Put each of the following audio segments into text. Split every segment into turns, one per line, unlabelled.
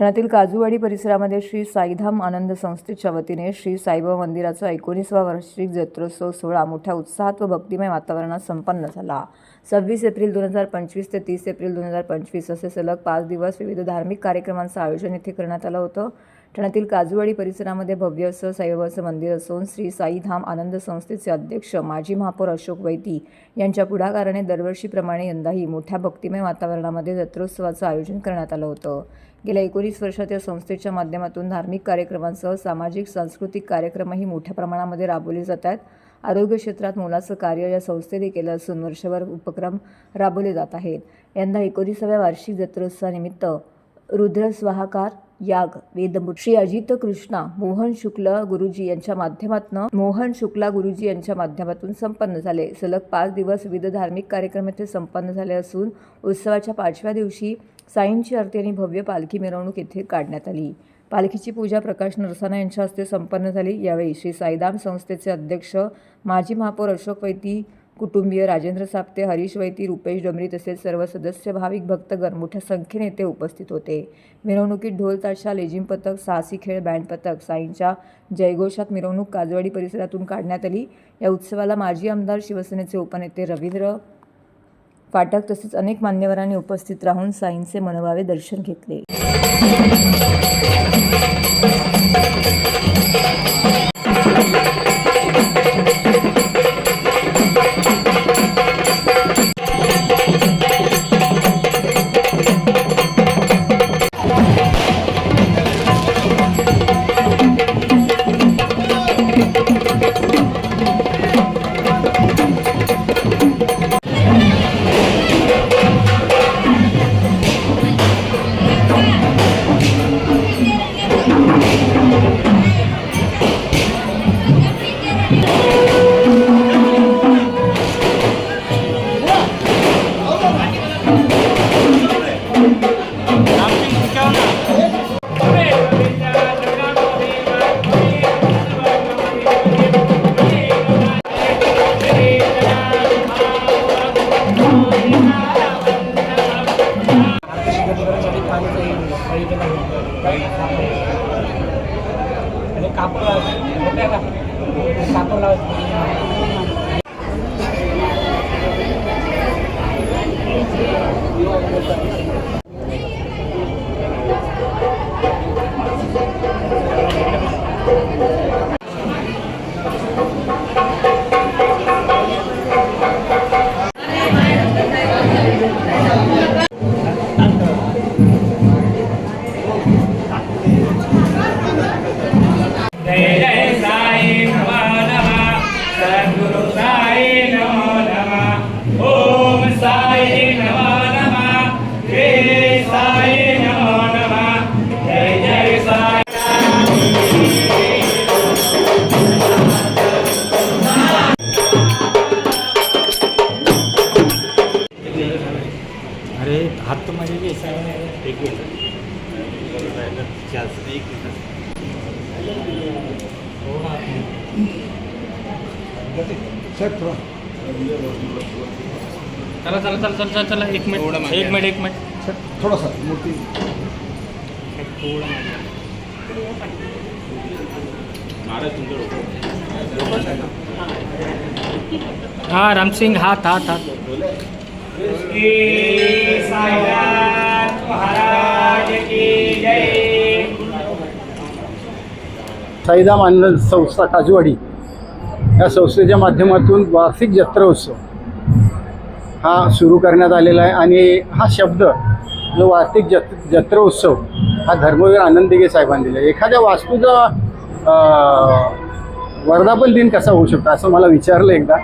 ठाण्यातील काजूवाडी परिसरामध्ये श्री साईधाम आनंद संस्थेच्या वतीने श्री साईबाबा मंदिराचा एकोणीसवा वार्षिक जत्रोत्सव सोहळा मोठ्या उत्साहात व भक्तिमय वातावरणात संपन्न झाला. सव्वीस एप्रिल दोन हजार पंचवीस ते तीस एप्रिल दोन हजार पंचवीस असे सलग पाच दिवस विविध धार्मिक कार्यक्रमांचं आयोजन येथे करण्यात आलं होतं. ठाण्यातील काजूवाडी परिसरामध्ये भव्य असं साईबाबाचं मंदिर असून श्री साईधाम आनंद संस्थेचे अध्यक्ष माजी महापौर अशोक वैती यांच्या पुढाकाराने दरवर्षीप्रमाणे यंदाही मोठ्या भक्तिमय वातावरणामध्ये जत्रोत्सवाचं आयोजन करण्यात आलं होतं. गेल्या एकोणीस वर्षात या संस्थेच्या माध्यमातून धार्मिक कार्यक्रमांसह सामाजिक सांस्कृतिक कार्यक्रमही मोठ्या प्रमाणामध्ये राबवले जात आहेत आरोग्य क्षेत्रात मोलाचं कार्य या संस्थेने केलं असून वर्षभर उपक्रम राबवले जात आहेत. यंदा एकोणीसाव्या वार्षिक जत्रोत्सवानिमित्त रुद्र स्वाहाकार याग वेदमूट श्री अजित कृष्णा मोहन शुक्ल गुरुजी यांच्या माध्यमातून मोहन शुक्ला गुरुजी यांच्या माध्यमातून संपन्न झाले. सलग पाच दिवस विविध धार्मिक कार्यक्रम येथे संपन्न झाले असून उत्सवाच्या पाचव्या दिवशी साईंची आरती आणि भव्य पालखी मिरवणूक येथे काढण्यात आली. पालखीची पूजा प्रकाश नरसाना यांच्या हस्ते संपन्न झाली. यावेळी श्री साईदाम संस्थेचे अध्यक्ष माजी महापौर अशोक वैती कुटुंबीय राजेंद्र साप्ते हरीश वैती रुपेश डोंबरी तसेच सर्व सदस्य भाविक भक्तगण मोठ्या संख्येने येथे उपस्थित होते. मिरवणुकीत ढोल ताशा लेझिम पथक साहसी खेळ बँड पथक साईंच्या जयघोषात मिरवणूक काजवाडी परिसरातून काढण्यात आली. या उत्सवाला माजी आमदार शिवसेनेचे उपनेते रवींद्र फाटक तसेच अनेक मान्यवरांनी उपस्थित राहून साईंचे मनोभावे दर्शन घेतले.
आणि कापूर हात तो माझे एक मिनिट. चला चला चला चला चला चला एक मिनिट एक मिनिट एक मिनिट.
थोडासा मूर्ती
हा रामसिंग हात हात हात. जय
साईदाम आनंद संस्था काजूवाडी या संस्थेच्या माध्यमातून वार्षिक जत्रोत्सव हा सुरू करण्यात आलेला आहे. आणि हा शब्द जो वार्षिक जत जत्रोत्सव हा धर्मवीर आनंद साहेबांनी दिला एखाद्या वास्तूचा वर्धापन दिन कसा होऊ शकतो असं मला विचारलं एकदा.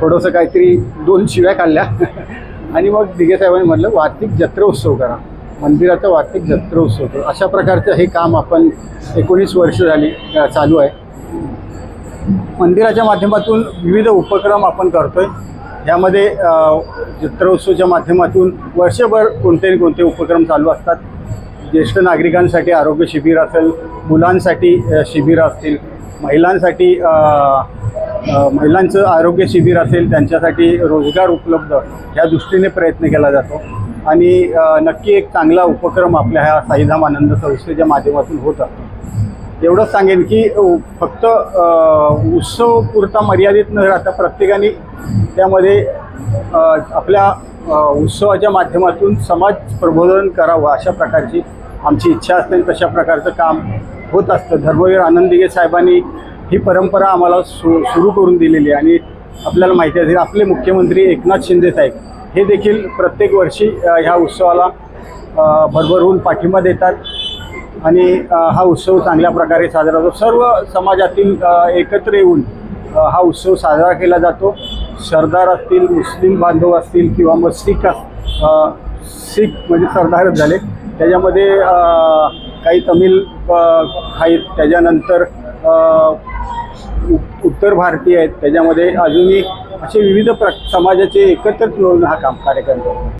थोडंसं काहीतरी दोन शिव्या काढल्या. आणि मग दिघे साहेबांनी म्हटलं वार्षिक जत्रोत्सव करा. मंदिराचा वार्षिक जत्रोत्सव करा. अशा प्रकारचं हे काम आपण एकोणीस वर्ष झाली चालू आहे. मंदिराच्या माध्यमातून विविध उपक्रम आपण करतोय. यामध्ये अ, जत्रोत्सवच्या माध्यमातून वर्षभर कोणते ना कोणते उपक्रम चालू असतात. ज्येष्ठ नागरिकांसाठी आरोग्य शिबिर असेल मुलांसाठी शिबिरं असतील महिलांसाठी महिलांचं आरोग्य शिबिर असेल त्यांच्यासाठी रोजगार उपलब्ध या दृष्टीने प्रयत्न केला जातो. आणि नक्की एक चांगला उपक्रम आपल्या ह्या साईधाम आनंद संस्थेच्या माध्यमातून होत असतो. एवढंच सांगेन की फक्त उत्सव पुरता मर्यादित न राहता प्रत्येकाने त्यामध्ये आपल्या उत्सवाच्या माध्यमातून समाज प्रबोधन करावं अशा प्रकारची आमची इच्छा असते आणि तशा प्रकारचं काम होत असतं. धर्मवीर आनंदिगे साहेबांनी ही परंपरा आम्हाला सु सुरू करून दिलेली आहे. आणि आपल्याला माहिती असेल आपले मुख्यमंत्री एकनाथ शिंदे साहेब हे देखील प्रत्येक वर्षी ह्या उत्सवाला भरभरून पाठिंबा देतात. आणि हा उत्सव चांगल्या प्रकारे साजरा होतो. सर्व समाजातील एकत्र येऊन हा उत्सव साजरा केला जातो. सरदार असतील मुस्लिम बांधव असतील किंवा मग सिख अस- सिख म्हणजे सरदारच झाले. त्याच्यामध्ये काही तमिळ आहेत. त्याच्यानंतर उत्तर भारतीय आहेत. त्याच्यामध्ये अजूनही असे विविध प्र समाजाचे एकत्रित मिळून हा काम कार्यक्रम करतो.